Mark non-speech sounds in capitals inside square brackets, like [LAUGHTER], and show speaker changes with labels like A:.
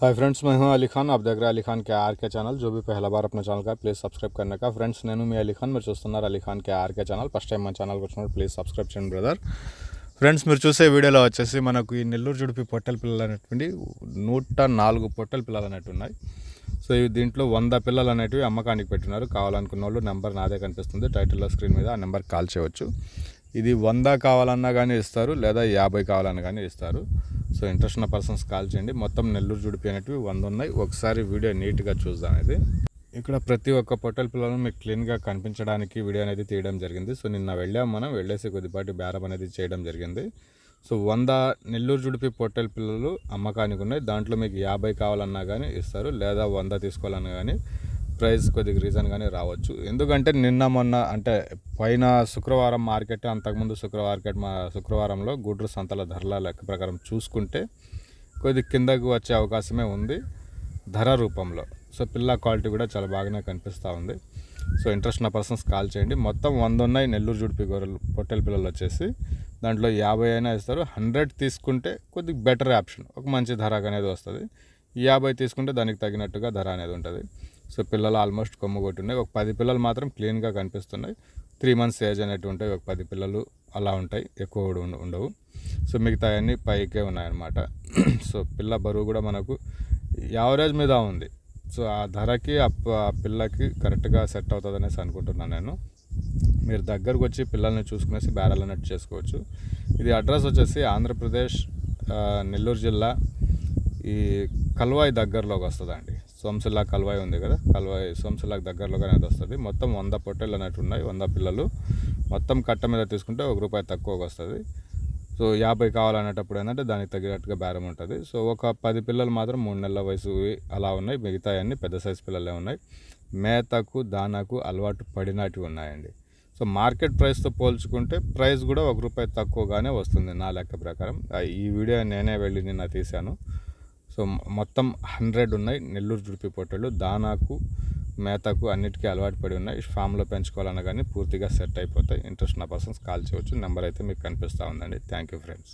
A: Hi friends मैं हूं अली खान आप देख रहे हैं अली खान के आर के ఛానల్ जो भी पहला बार अपना ఛానల్ का ప్లీజ్ సబ్స్క్రైబ్ करने का ఫ్రెండ్స్ నేను మీ అలీ ఖాన్ మీరు చూస్తున్నారు Ali Khan K RK channel first time మన ఛానల్కి వచ్చినప్పుడు ప్లీజ్ సబ్స్క్రైబ్ చేయండి బ్రదర్ ఫ్రెండ్స్ మీరు చూసే వీడియోలో వచ్చేసి మనకు ఈ నెల్లూరు జుడిపి పొట్టెల పిల్లలు అనేటువంటి నూట నాలుగు పొట్టెల పిల్లలు అనేవి ఉన్నాయి సో ఇవి దీంట్లో వంద పిల్లలు అనేటివి అమ్మకానికి పెట్టినారు కావాలనుకున్న వాళ్ళు నెంబర్ నాదే కనిపిస్తుంది టైటిల్లో స్క్రీన్ మీద ఆ నెంబర్ కాల్ చేయవచ్చు ఇది వంద కావాలన్నా కానీ ఇస్తారు లేదా యాభై కావాలన్నా కానీ ఇస్తారు సో ఇంట్రెస్ట్ ఉన్న పర్సన్స్ కాల్ చేయండి. మొత్తం నెల్లూరు జుడిపి అనేటివి వంద ఉన్నాయి. ఒకసారి వీడియో నీట్గా చూద్దాం ఇది. ఇక్కడ ప్రతి ఒక్క పొట్టెల పిల్లలను మీకు క్లీన్గా కనిపించడానికి వీడియో అనేది తీయడం జరిగింది. సో నిన్న వెళ్ళాం మనం వెళ్ళేసి కొద్దిపాటి బేరం అనేది చేయడం జరిగింది. సో వంద నెల్లూరు జుడిపి పొట్టెల పిల్లలు అమ్మకానికి ఉన్నాయి. దాంట్లో మీకు యాభై కావాలన్నా కానీ ఇస్తారు లేదా వంద తీసుకోవాలన్నా కానీ ప్రైస్ కొద్దిగా రీజన్ కానీ రావచ్చు. ఎందుకంటే నిన్న మొన్న అంటే పైన శుక్రవారం మార్కెట్ అంతకుముందు శుక్రవారం మార్కెట్ మా శుక్రవారంలో గుడ్రు సంతల ధరల లెక్క ప్రకారం చూసుకుంటే కొద్ది కిందకు వచ్చే అవకాశమే ఉంది ధర రూపంలో. సో పిల్ల క్వాలిటీ కూడా చాలా బాగానే కనిపిస్తూ ఉంది. సో ఇంట్రెస్ట్ ఉన్న పర్సన్స్ కాల్ చేయండి. మొత్తం వంద ఉన్నాయి నెల్లూరు జుడిపి గొర్రెలు పొట్టెల పిల్లలు వచ్చేసి. దాంట్లో యాభై అయినా ఇస్తారు. హండ్రెడ్ తీసుకుంటే కొద్దిగా బెటర్ ఆప్షన్ ఒక మంచి ధర అనేది వస్తుంది. యాభై తీసుకుంటే దానికి తగినట్టుగా ధర అనేది ఉంటుంది. సో పిల్లలు ఆల్మోస్ట్ కొమ్ము కొట్టున్నాయి. ఒక పది పిల్లలు మాత్రం క్లీన్గా కనిపిస్తున్నాయి. త్రీ మంత్స్ ఏజ్ అనేవి ఉంటాయి. ఒక పది పిల్లలు అలా ఉంటాయి. ఎక్కువ కూడా ఉండవు. సో మిగతా అన్నీ పైకే ఉన్నాయన్నమాట. [CLEARS THROAT] సో పిల్ల బరువు కూడా మనకు యావరేజ్ మీద ఉంది. సో ఆ ధరకి ఆ ఆ పిల్లకి కరెక్ట్గా సెట్ అవుతుంది అనేసి అనుకుంటున్నాను నేను. మీరు దగ్గరకు వచ్చి పిల్లల్ని చూసుకునేసి బేరాలు అన్నట్టు చేసుకోవచ్చు. ఇది అడ్రస్ వచ్చేసి ఆంధ్రప్రదేశ్ నెల్లూరు జిల్లా ఈ కల్వాయి దగ్గరలోకి వస్తుందండి. సోమశిల్లా కల్వాయి ఉంది కదా? కల్వాయి సోమశిల్లాకి దగ్గరలోగానే అది వస్తుంది. మొత్తం వంద పొట్టెలు అన్నట్టు ఉన్నాయి వంద పిల్లలు. మొత్తం కట్ట మీద తీసుకుంటే ఒక రూపాయి తక్కువగా వస్తుంది. సో యాభై కావాలనేటప్పుడు ఏంటంటే దానికి తగినట్టుగా బేరం ఉంటుంది. సో ఒక పది పిల్లలు మాత్రం మూడు నెలల వయసు అలా ఉన్నాయి. మిగతా అన్నీ పెద్ద సైజు పిల్లలే ఉన్నాయి. మేతకు దానాకు అలవాటు పడినట్టు ఉన్నాయండి. సో మార్కెట్ ప్రైస్తో పోల్చుకుంటే ప్రైస్ కూడా ఒక రూపాయి తక్కువగానే వస్తుంది నా లెక్క ప్రకారం. ఈ వీడియో నేనే వెళ్ళి నిన్న తీశాను. సో మొత్తం హండ్రెడ్ ఉన్నాయి. నెల్లూరు జుడిపి పొట్టలు దానాకు మేతకు అన్నిటికీ అలవాటు పడి ఉన్నాయి. ఫామ్లో పెంచుకోవాలన్నా కానీ పూర్తిగా సెట్ అయిపోతాయి. ఇంట్రెస్ట్ ఉన్న పర్సన్స్ కాల్ చేయవచ్చు నెంబర్ అయితే మీకు కనిపిస్తూ ఉందండి. Thank you friends.